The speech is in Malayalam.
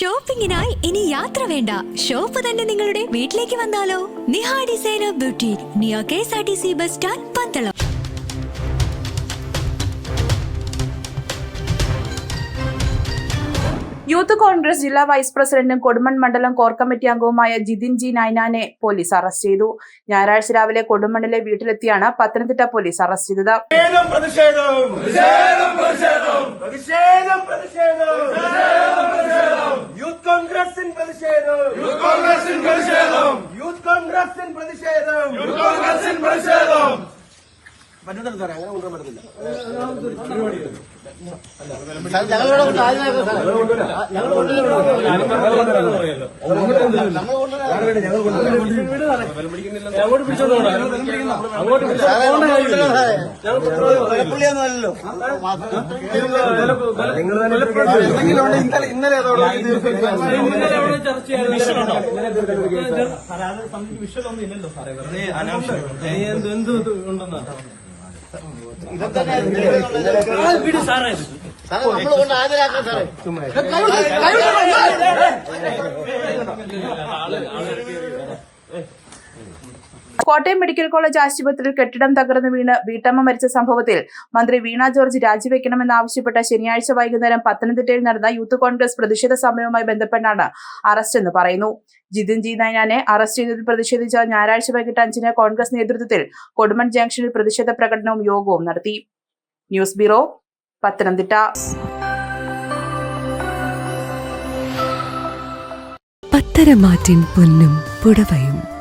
ഷോപ്പിംഗിനായി ഇനി യാത്ര വേണ്ട. ഷോപ്പ് തന്നെ നിങ്ങളുടെ വീട്ടിലേക്ക് വന്നാലോ? നിഹാ ഡിസൈനർ ബ്യൂട്ടി നിയോ K S R T C bus stand Pandalam. Youth Congress ജില്ലാ വൈസ് പ്രസിഡന്റും കൊടുമൺ മണ്ഡലം കോർ കമ്മിറ്റി അംഗവുമായ ജിതിൻ ജി നൈനാനെ പോലീസ് അറസ്റ്റ് ചെയ്തു. ഞായറാഴ്ച രാവിലെ കൊടുമണ്ണിലെ വീട്ടിലെത്തിയാണ് പത്തനംതിട്ട പോലീസ് അറസ്റ്റ് ചെയ്തത്. പ്രതിഷേധം പ്രതിഷേധം പ്രതിഷേധം പ്രതിഷേധം പ്രതിഷേധം യൂത്ത് കോൺഗ്രസിൻ പ്രതിഷേധം യൂത്ത് കോൺഗ്രസിൻ പ്രതിഷേധം. യൂത്ത് കോൺഗ്രസിൻ പ്രതിഷേധം. യൂത്ത് കോൺഗ്രസിൻ പ്രതിഷേധം. പറ്റുന്നില്ല സാറേ അങ്ങനെ കൊണ്ടുവരാൻ പറ്റത്തില്ല. ഞങ്ങളിവിടെ കൊണ്ട് ആദ്യമേ സാറേ. ഞങ്ങൾ സാറേ നമ്മൾ ഇല്ലല്ലോ സാറേ. ഇന്നലെ ഇന്നലെ അതോടെ സാറേ നമ്മൾ കൊണ്ട് ഹാജരാക്കാം സാറേ. കോട്ടയം മെഡിക്കൽ കോളേജ് ആശുപത്രിയിൽ കെട്ടിടം തകർന്ന് വീണ് വീട്ടമ്മ മരിച്ച സംഭവത്തിൽ മന്ത്രി വീണ ജോർജ് രാജിവെക്കണമെന്നാവശ്യപ്പെട്ട ശനിയാഴ്ച വൈകുന്നേരം പത്തനംതിട്ടയിൽ നടന്ന യൂത്ത് കോൺഗ്രസ് പ്രതിഷേധ സമരവുമായി ബന്ധപ്പെട്ടാണ് അറസ്റ്റ് എന്ന് പറയുന്നു. ജിതിൻ ജി നൈനാനെ അറസ്റ്റ് ചെയ്തതിൽ പ്രതിഷേധിച്ച ഞായറാഴ്ച വൈകിട്ട് അഞ്ചിന് കോൺഗ്രസ് നേതൃത്വത്തിൽ കൊടുമൺ ജംഗ്ഷനിൽ പ്രതിഷേധ പ്രകടനവും യോഗവും നടത്തി. News bureau Pathanamthitta. പത്തരമാറ്റിൻ പൊന്നും പുടവയും